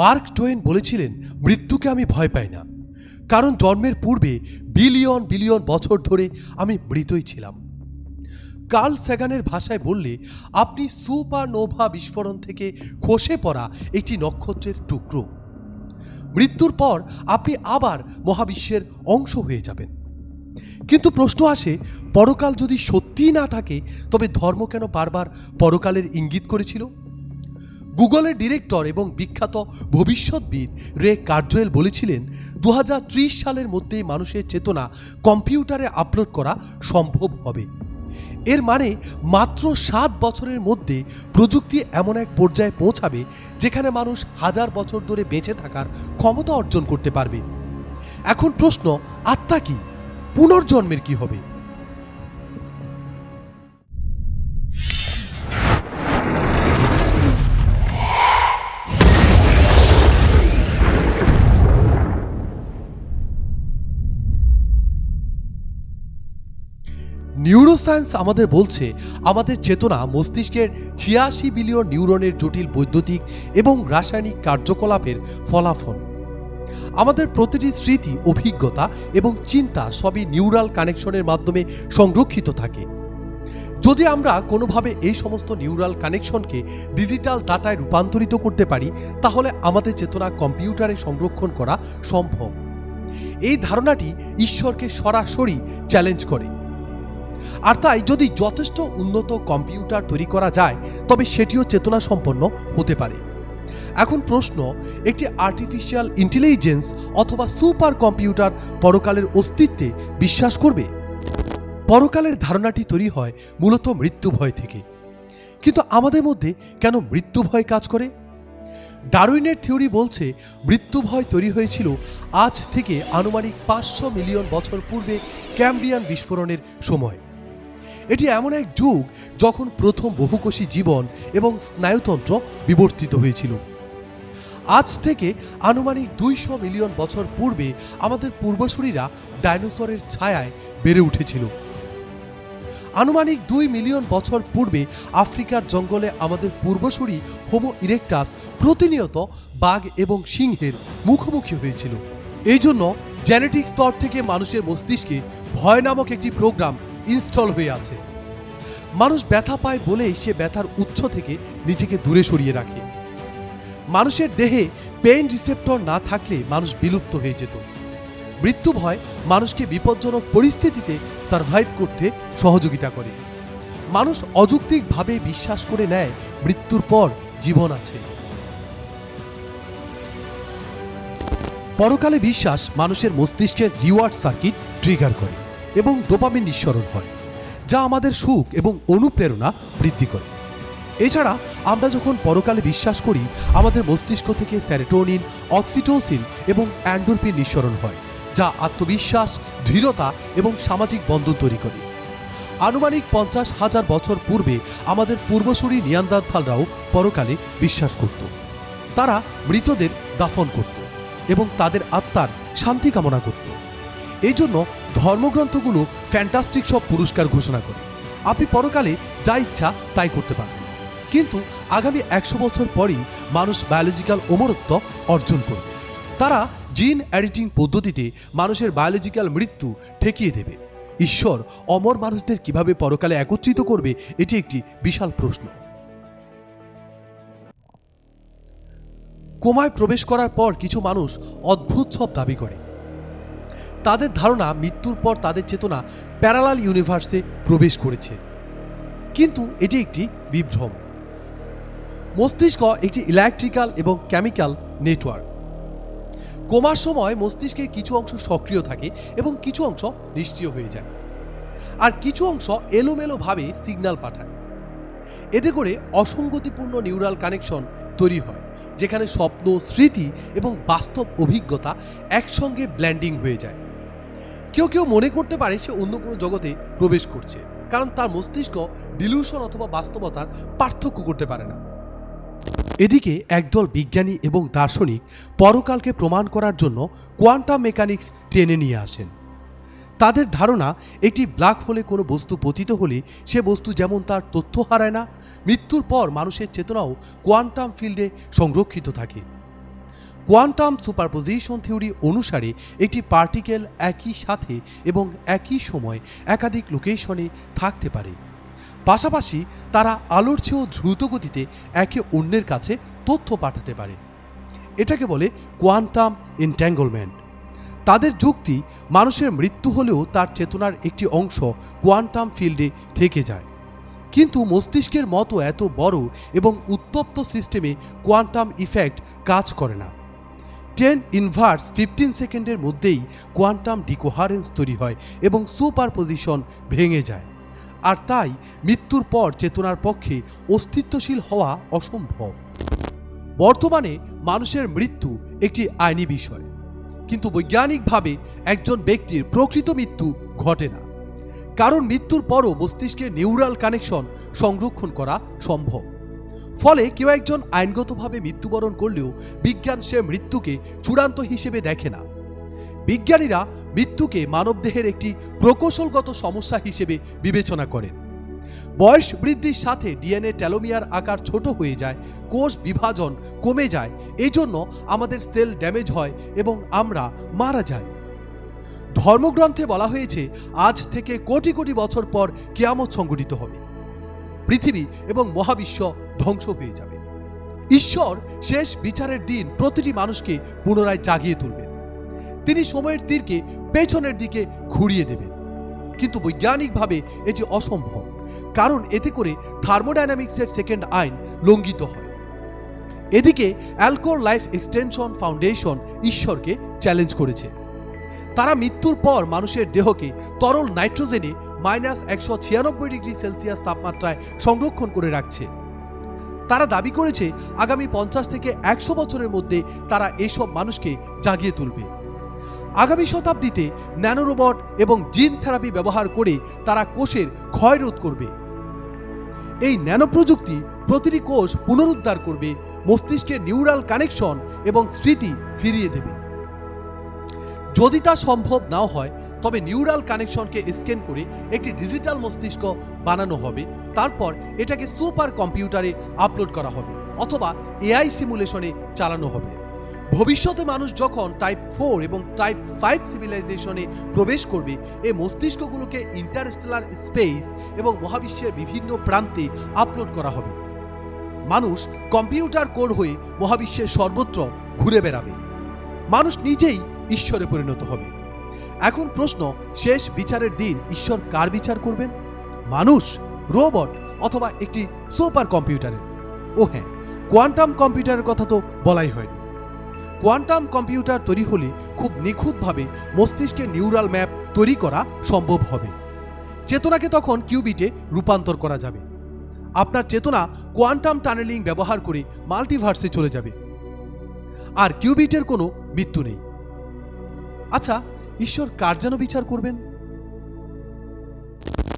Mark two one বলেছিলেন, মৃত্যুকে আমি ভয় পাই না। কারণ জন্মের পূর্বে বিলিয়ন বিলিয়ন বছর ধরে আমি মৃতই ছিলাম। কার্ল স্যাগানের ভাষায় বললে, আপনি সুপারনোভা বিস্ফোরণ থেকে খসে পড়া একটি নক্ষত্রের টুকরো। মৃত্যুর পর আপনি আবার মহাবিশ্বের অংশ হয়ে যাবেন। কিন্তু প্রশ্ন আসে, পরকাল যদি সত্যিই না থাকে, তবে ধর্ম কেন বারবার পরকালের ইঙ্গিত করেছিল? গুগলের ডিরেক্টর এবং বিখ্যাত ভবিষ্যৎবিদ রে কার্জোয়েল বলেছিলেন দু হাজার ত্রিশ সালের মধ্যেই মানুষের চেতনা কম্পিউটারে আপলোড করা সম্ভব হবে। এর মানে মাত্র সাত বছরের মধ্যে প্রযুক্তি এমন এক পর্যায়ে পৌঁছাবে যেখানে মানুষ হাজার বছর ধরে বেঁচে থাকার ক্ষমতা অর্জন করতে পারবে। এখন প্রশ্ন, আত্মা কি? পুনর্জন্মের কি হবে? নিউরোসায়েন্স আমাদের বলছে, আমাদের চেতনা মস্তিষ্কের ছিয়াশি বিলিয়ন নিউরনের জটিল বৈদ্যুতিক এবং রাসায়নিক কার্যকলাপের ফলাফল। আমাদের প্রতিটি স্মৃতি, অভিজ্ঞতা এবং চিন্তা সবই নিউরাল কানেকশনের মাধ্যমে সংরক্ষিত থাকে। যদি আমরা কোনোভাবে এই সমস্ত নিউরাল কানেকশনকে ডিজিটাল ডাটায় রূপান্তরিত করতে পারি, তাহলে আমাদের চেতনা কম্পিউটারে সংরক্ষণ করা সম্ভব। এই ধারণাটি ঈশ্বরকে সরাসরি চ্যালেঞ্জ করে। আর তাই যদি যথেষ্ট উন্নত কম্পিউটার তৈরি করা যায়, তবে সেটিও চেতনা সম্পন্ন হতে পারে। এখন প্রশ্ন, একটি আর্টিফিশিয়াল ইন্টেলিজেন্স অথবা সুপার কম্পিউটার পরকালের অস্তিত্বে বিশ্বাস করবে? পরকালের ধারণাটি তৈরি হয় মূলত মৃত্যু ভয় থেকে। কিন্তু আমাদের মধ্যে কেন মৃত্যু ভয় কাজ করে? ডারউইনের থিওরি বলছে, মৃত্যু ভয় তৈরি হয়েছিল আজ থেকে আনুমানিক পাঁচশো মিলিয়ন বছর পূর্বে ক্যাম্ব্রিয়ান বিস্ফোরণের সময়। এটি এমন এক যুগ যখন প্রথম বহুকোষী জীবন এবং স্নায়ুতন্ত্র বিবর্তিত হয়েছিল। আজ থেকে আনুমানিক দুইশো মিলিয়ন বছর পূর্বে আমাদের পূর্বসূরীরা ডাইনোসরের ছায়ায় বেড়ে উঠেছিল। আনুমানিক দুই মিলিয়ন বছর পূর্বে আফ্রিকার জঙ্গলে আমাদের পূর্বসূরি হোমো ইরেকটাস প্রতিনিয়ত বাঘ এবং সিংহের মুখোমুখি হয়েছিল। এই জন্য জেনেটিক স্তর থেকে মানুষের মস্তিষ্কে ভয় নামক একটি প্রোগ্রাম ইনস্টল হয়ে আছে। মানুষ ব্যথা পায় বলেই সে ব্যথার উৎস থেকে নিজেকে দূরে সরিয়ে রাখে। মানুষের দেহে পেইন রিসেপ্টর না থাকলে মানুষ বিলুপ্ত হয়ে যেত। মৃত্যু ভয় মানুষকে বিপজ্জনক পরিস্থিতিতে সার্ভাইভ করতে সহযোগিতা করে। মানুষ অযৌক্তিকভাবে বিশ্বাস করে নেয় মৃত্যুর পর জীবন আছে। পরকালে বিশ্বাস মানুষের মস্তিষ্কের রিওয়ার্ড সার্কিট ট্রিগার করে। এবং ডোপামিন নিঃসরণ হয়, যা আমাদের সুখ এবং অনুপ্রেরণা বৃদ্ধি করে। এছাড়া আমরা যখন পরকালে বিশ্বাস করি, আমাদের মস্তিষ্ক থেকে স্যারেটোনিন অক্সিটোসিন এবং অ্যান্ডোরফিন নিঃসরণ হয়, যা আত্মবিশ্বাস, দৃঢ়তা এবং সামাজিক বন্ধন তৈরি করে। আনুমানিক পঞ্চাশ হাজার বছর পূর্বে আমাদের পূর্বসূরি নিয়ান্দারথালরাও পরকালে বিশ্বাস করত। তারা মৃতদের দাফন করত এবং তাদের আত্মার শান্তি কামনা করত। এই জন্য ধর্মগ্রন্থগুলো ফ্যান্টাস্টিক সব পুরস্কার ঘোষণা করে। আপনি পরকালে যা ইচ্ছা তাই করতে পারেন। কিন্তু আগামী একশো বছর পরই মানুষ বায়োলজিক্যাল অমরত্ব অর্জন করবে। তারা জিন এডিটিং পদ্ধতিতে মানুষের বায়োলজিক্যাল মৃত্যু ঠেকিয়ে দেবে। ঈশ্বর অমর মানুষদের কীভাবে পরকালে একত্রিত করবে, এটি একটি বিশাল প্রশ্ন। কোমায় প্রবেশ করার পর কিছু মানুষ অদ্ভুত সব দাবি করে। তাদের ধারণা মৃত্যুর পর তাদের চেতনা প্যারালাল ইউনিভার্সে প্রবেশ করেছে। কিন্তু এটি একটি বিভ্রম। মস্তিষ্ক একটি ইলেকট্রিক্যাল এবং কেমিক্যাল নেটওয়ার্ক। কোমার সময় মস্তিষ্কের কিছু অংশ সক্রিয় থাকে এবং কিছু অংশ নিষ্ক্রিয় হয়ে যায়। আর কিছু অংশ এলোমেলোভাবে সিগন্যাল পাঠায়। এতে করে অসঙ্গতিপূর্ণ নিউরাল কানেকশন তৈরি হয়, যেখানে স্বপ্ন, স্মৃতি এবং বাস্তব অভিজ্ঞতা একসঙ্গে ব্ল্যান্ডিং হয়ে যায়। কেউ কেউ মনে করতে পারে সে অন্য কোনো জগতে প্রবেশ করছে, কারণ তার মস্তিষ্ক ডিলিউশন অথবা বাস্তবতার পার্থক্য করতে পারে না। এদিকে একদল বিজ্ঞানী এবং দার্শনিক পরকালকে প্রমাণ করার জন্য কোয়ান্টাম মেকানিক্স টেনে নিয়ে আসেন। তাদের ধারণা, একটি ব্ল্যাক হোলে কোনো বস্তু পতিত হলে সে বস্তু যেমন তার তথ্য হারায় না, মৃত্যুর পর মানুষের চেতনাও কোয়ান্টাম ফিল্ডে সংরক্ষিত থাকে। কোয়ান্টাম সুপারপোজিশন থিওরি অনুসারে একটি পার্টিকেল একই সাথে এবং একই সময় একাধিক লোকেশনে থাকতে পারে। পাশাপাশি তারা আলোর চেয়েও দ্রুত গতিতে একে অন্যের কাছে তথ্য পাঠাতে পারে। এটাকে বলে কোয়ান্টাম এন্ট্যাঙ্গলমেন্ট। তাদের যুক্তি মানুষের মৃত্যু হলেও তার চেতনার একটি অংশ কোয়ান্টাম ফিল্ডে থেকে যায়। কিন্তু মস্তিষ্কের মতো এত বড় এবং উত্তপ্ত সিস্টেমে কোয়ান্টাম ইফেক্ট কাজ করে না। টেন ইনভার্স ফিফটিন সেকেন্ডের মধ্যেই কোয়ান্টাম ডিকোহারেন্স তৈরি হয় এবং সুপার পজিশন ভেঙে যায়। আর তাই মৃত্যুর পর চেতনার পক্ষে অস্তিত্বশীল হওয়া অসম্ভব। বর্তমানে মানুষের মৃত্যু একটি আইনি বিষয়। কিন্তু বৈজ্ঞানিকভাবে একজন ব্যক্তির প্রকৃত মৃত্যু ঘটে না। কারণ মৃত্যুর পরও মস্তিষ্কে নিউরাল কানেকশন সংরক্ষণ করা সম্ভব। ফলে কেউ একজন আইনগতভাবে মৃত্যুবরণ করলেও বিজ্ঞান সে মৃত্যুকে চূড়ান্ত হিসেবে দেখে না। বিজ্ঞানীরা মৃত্যুকে মানবদেহের একটি প্রকৌশলগত সমস্যা হিসেবে বিবেচনা করেন। বয়স বৃদ্ধির সাথে ডিএনএ টেলোমিয়ার আকার ছোট হয়ে যায়, কোষ বিভাজন কমে যায় এই জন্য আমাদের সেল ড্যামেজ হয় এবং আমরা মারা যাই। ধর্মগ্রন্থে বলা হয়েছে, আজ থেকে কোটি কোটি বছর পর কেয়ামত সংঘটিত হবে। পৃথিবী এবং মহাবিশ্ব ধ্বংস হয়ে যাবে। ঈশ্বর শেষ বিচারের দিন প্রতিটি মানুষকে পুনরায় জাগিয়ে তুলবেন। তিনি সময়ের তীরকে পেছনের দিকে ঘুরিয়ে দেবেন। কিন্তু বৈজ্ঞানিকভাবে এটি অসম্ভব, কারণ এতে করে থার্মোডাইনামিক্সের সেকেন্ড আইন লঙ্ঘিত হয়। এদিকে অ্যালকোর লাইফ এক্সটেনশন ফাউন্ডেশন ঈশ্বরকে চ্যালেঞ্জ করেছে। তারা মৃত্যুর পর মানুষের দেহকে তরল নাইট্রোজেনে মাইনাস একশো ছিয়ানব্বই ডিগ্রি সেলসিয়াস তাপমাত্রায় সংরক্ষণ করে রাখছে। তারা দাবি করেছে আগামী পঞ্চাশ থেকে একশো বছরের মধ্যে তারা এইসব মানুষকে জাগিয়ে তুলবে। আগামী শতাব্দীতে ন্যানোরোবট এবং জিন থেরাপি ব্যবহার করে তারা কোষের ক্ষয় রোধ করবে। এই ন্যানো প্রযুক্তি প্রতিটি কোষ পুনরুদ্ধার করবে, মস্তিষ্কের নিউরাল কানেকশন এবং স্মৃতি ফিরিয়ে দেবে। যদি তা সম্ভব নাও হয়, তবে নিউরাল কানেকশনকে স্ক্যান করে একটি ডিজিটাল মস্তিষ্ক বানানো হবে। তারপর এটাকে সুপার কম্পিউটারে আপলোড করা হবে অথবা এআই সিমুলেশনে চালানো হবে। ভবিষ্যতে মানুষ যখন টাইপ ফোর এবং টাইপ ফাইভ সিভিলাইজেশনে প্রবেশ করবে এই মস্তিষ্কগুলোকে ইন্টারস্টেলার স্পেস এবং মহাবিশ্বের বিভিন্ন প্রান্তে আপলোড করা হবে। মানুষ কম্পিউটার কোড হয়ে মহাবিশ্বের সর্বত্র ঘুরে বেড়াবে। মানুষ নিজেই ঈশ্বরে পরিণত হবে। এখন প্রশ্ন, শেষ বিচারের দিন ঈশ্বর কার বিচার করবেন? মানুষ রোবট অথবা একটি সুপার কম্পিউটারের ও হ্যাঁ কোয়ান্টাম কম্পিউটারের কথা তো বলাই হয়নি। কোয়ান্টাম কম্পিউটার তৈরি হলে খুব নিখুঁতভাবে মস্তিষ্কে নিউরাল ম্যাপ তৈরি করা সম্ভব হবে। চেতনাকে তখন কিউবিটে রূপান্তর করা যাবে। আপনার চেতনা কোয়ান্টাম টানেলিং ব্যবহার করে মাল্টিভার্সে চলে যাবে। আর কিউবিটের কোনো মৃত্যু নেই। আচ্ছা ঈশ্বর কার যেন বিচার করবেন?